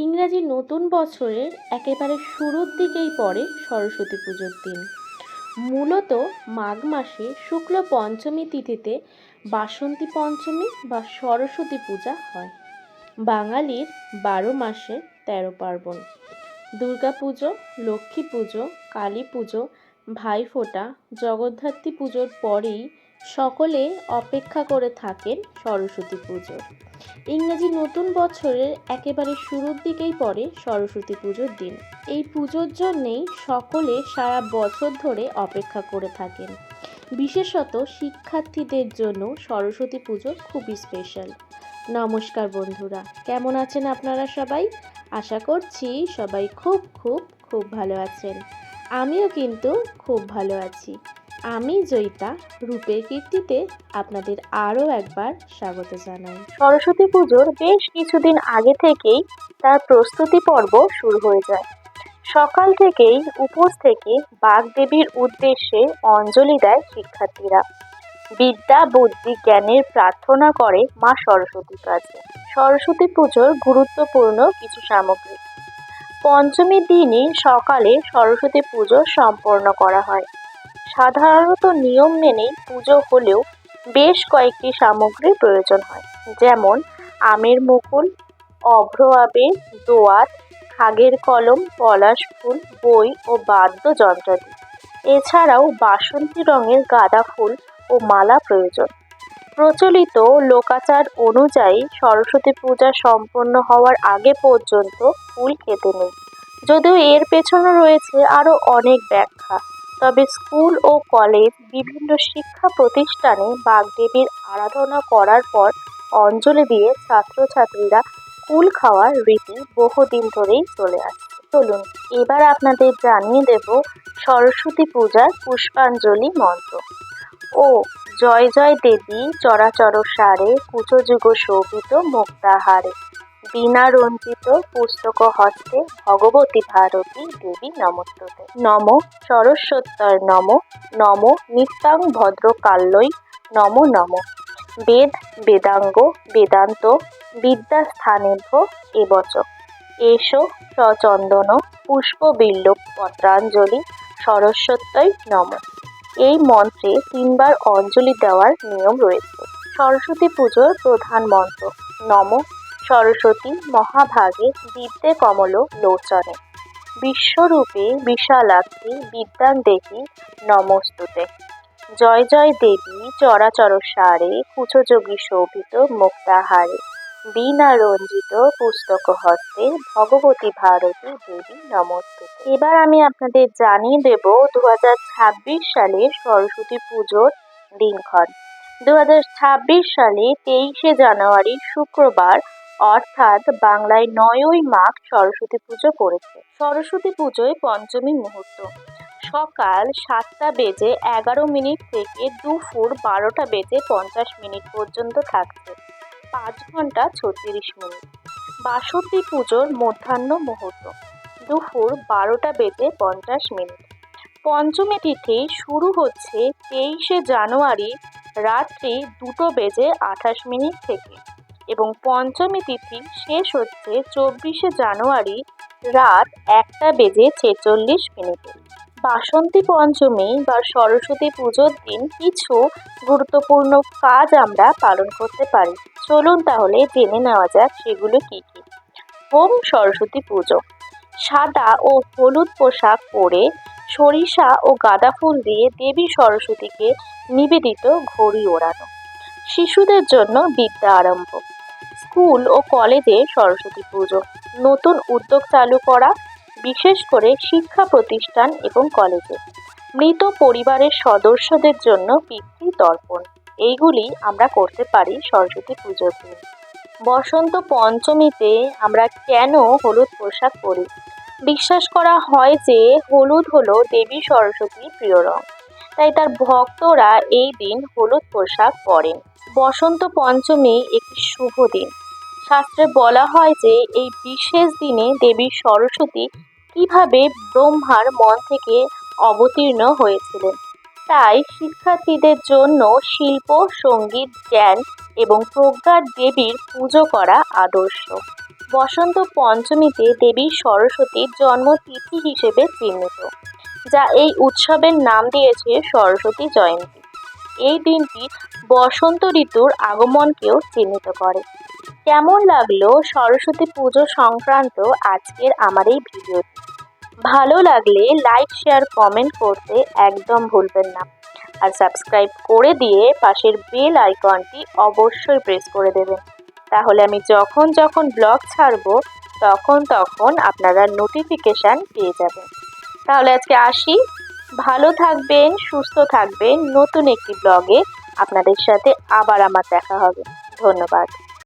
ইংরাজি নতুন বছরের একেবারে শুরুর দিকেই পড়ে সরস্বতী পুজোর দিন। মূলত মাঘ মাসে শুক্ল পঞ্চমী তিথিতে বাসন্তী পঞ্চমী বা সরস্বতী পূজা হয়। বাঙালির বারো মাসে তেরো পার্বণ। দুর্গা পুজো, লক্ষ্মী পুজো, কালী পুজো, ভাইফোঁটা, জগদ্ধাত্রী পুজোর পরেই সকলে অপেক্ষা করে থাকেন সরস্বতী পুজোর ইংরেজি নতুন বছরের একেবারে শুরুর দিকেই পড়ে সরস্বতী পুজোর দিন। এই পুজোর জন্যেই সকলে সারা বছর ধরে অপেক্ষা করে থাকেন। বিশেষত শিক্ষার্থীদের জন্য সরস্বতী পুজো খুবই স্পেশাল নমস্কার বন্ধুরা, কেমন আছেন আপনারা সবাই? আশা করছি সবাই খুব খুব খুব ভালো আছেন। আমিও কিন্তু খুব ভালো আছি। আমি জয়িতা, রূপের কীর্তিতে আপনাদের আরও একবার স্বাগত জানাই। সরস্বতী পুজোর বেশ কিছুদিন আগে থেকেই তার প্রস্তুতি পর্ব শুরু হয়ে যায়। সকাল থেকেই উপোস থেকে বাগদেবীর উদ্দেশ্যে অঞ্জলি দেয় শিক্ষার্থীরা। বিদ্যা, বুদ্ধি, জ্ঞানের প্রার্থনা করে মা সরস্বতীর কাছে। সরস্বতী পুজোর গুরুত্বপূর্ণ কিছু সামগ্রী। পঞ্চমীর দিনই সকালে সরস্বতী পুজো সম্পন্ন করা হয়। সাধারণত নিয়ম মেনেই পুজো হলেও বেশ কয়েকটি সামগ্রীর প্রয়োজন হয়। যেমন, আমের মুকুল, অভ্র আবির দোয়াত খাগের কলম, পলাশ ফুল, বই ও বাদ্যযন্ত্রাদি। এছাড়াও বাসন্তী রঙের গাঁদা ফুল ও মালা প্রয়োজন। প্রচলিত লোকাচার অনুযায়ী সরস্বতী পূজা সম্পন্ন হওয়ার আগে পর্যন্ত ফুল খেতে নেই। যদিও এর পেছনে রয়েছে আরও অনেক ব্যাখ্যা। তবে স্কুল ও কলেজ বিভিন্ন শিক্ষা প্রতিষ্ঠানে বাগদেবীর আরাধনা করার পর অঞ্জলি দিয়ে ছাত্রছাত্রীরা কুল খাওয়ার রীতি বহুদিন ধরেই চলে আসছে। চলুন, এবার আপনাদের জানিয়ে দেব সরস্বতী পূজার পুষ্পাঞ্জলি মন্ত্র। ও, জয় জয় দেবী, চরাচর সারে, কুচযুগ শোভিত, মুক্তাহারে। বীণা রঞ্জিত পুস্তক হস্তে ভগবতী ভারতী দেবী নমস্ততে। নম সরস্বত্যর নম নম নিত্যাং ভদ্রকাল্যই নম নম। বেদ, বেদাঙ্গ, বেদান্ত, বিদ্যাস্থানেভ্য এবচ এসো সচন্দন পুষ্পবিল্ল পত্রাঞ্জলি সরস্বত্যই নম। এই মন্ত্রে তিনবার অঞ্জলি দেওয়ার নিয়ম রয়েছে। সরস্বতী পুজোর প্রধান মন্ত্র নম সরস্বতী মহাভাগে বিদ্যে কমল লোচনে। বিশ্বরূপে বিশালাক্ষী বিদ্যাং দেবী নমস্তুতে। জয় জয় দেবী চরাচর সারে, কুচযোগী শোভিত মুক্তাহারে। বীণা রঞ্জিত পুস্তক হস্তে ভগবতী ভারতী দেবী নমস্তুতে। এবার আমি আপনাদের জানিয়ে দেব দু সালের সরস্বতী পুজোর দিনক্ষণ। দুই হাজার ছাব্বিশ সালে তেইশে জানুয়ারি শুক্রবার অর্থাৎ বাংলায় নয়ই মাঘ সরস্বতী পুজো পড়েছে সরস্বতী পুজোয় পঞ্চমী মুহূর্ত। সকাল সাতটা বেজে এগারো মিনিট থেকে দুপুর বারোটা বেজে পঞ্চাশ মিনিট পর্যন্ত থাকছে। পাঁচ ঘণ্টা ছত্রিশ মিনিট। বাসন্তী পুজোর মধ্যাহ্ন মুহূর্ত। দুপুর বারোটা বেজে পঞ্চাশ মিনিট। পঞ্চমী তিথি শুরু হচ্ছে তেইশে জানুয়ারি রাত্রি দুটো বেজে আঠাশ মিনিট থেকে। এবং পঞ্চমী তিথি শেষ হচ্ছে চব্বিশে জানুয়ারি রাত একটা বেজে ছেচল্লিশ মিনিটে। বাসন্তী পঞ্চমী বা সরস্বতী পুজোর দিন কিছু গুরুত্বপূর্ণ কাজ আমরা পালন করতে পারি। চলুন তাহলে জেনে নেওয়া যাক সেগুলো কী কী। হোম সরস্বতী পুজো। সাদা ও হলুদ পোশাক পরে সরিষা ও গাঁদা ফুল দিয়ে দেবী সরস্বতীকে নিবেদিত ঘড়ি ওড়ানো। শিশুদের জন্য বিদ্যা আরম্ভ। স্কুল ও কলেজে সরস্বতী পুজো, নতুন উদ্যোগ চালু করা, বিশেষ করে শিক্ষা প্রতিষ্ঠান এবং কলেজে। মৃত পরিবারের সদস্যদের জন্য পিতৃ তর্পণ, এইগুলি আমরা করতে পারি সরস্বতী পুজোর দিন। বসন্ত পঞ্চমীতে আমরা কেন হলুদ পোশাক পরি? বিশ্বাস করা হয় যে হলুদ হলো দেবী সরস্বতীর প্রিয় রং, তাই তার ভক্তরা এই দিন হলুদ পোশাক পরেন। বসন্ত পঞ্চমী একটি শুভ দিন। শাস্ত্রে বলা হয় যে, এই বিশেষ দিনে দেবী সরস্বতী কীভাবে ব্রহ্মার মন থেকে অবতীর্ণ হয়েছিলেন? তাই শিক্ষার্থীদের জন্য শিল্প, সংগীত, জ্ঞান এবং প্রজ্ঞার দেবীর পুজো করা আদর্শ। বসন্ত পঞ্চমীতে দেবী সরস্বতীর জন্মতিথি হিসেবে চিহ্নিত, যা এই উৎসবের নাম দিয়েছে সরস্বতী জয়ন্তী। এই দিনটি বসন্ত ঋতুর আগমনকেও চিহ্নিত করে। কেমন লাগল সরস্বতী পুজো সংক্রান্ত আজকের আমার এই ভিডিওটি ভালো লাগলে লাইক শেয়ার কমেন্ট করতে একদম ভুলবেন না। আর সাবস্ক্রাইব করে দিয়ে পাশের বেল আইকনটি অবশ্যই প্রেস করে দেবেন। তাহলে আমি যখন যখন ব্লগ ছাড়বো, তখন তখন আপনারা নোটিফিকেশান পেয়ে যাবেন। তাহলে আজকে আসি। ভালো থাকবেন, সুস্থ থাকবেন। নতুন একটি ব্লগে আপনাদের সাথে আবার আমার দেখা হবে। ধন্যবাদ।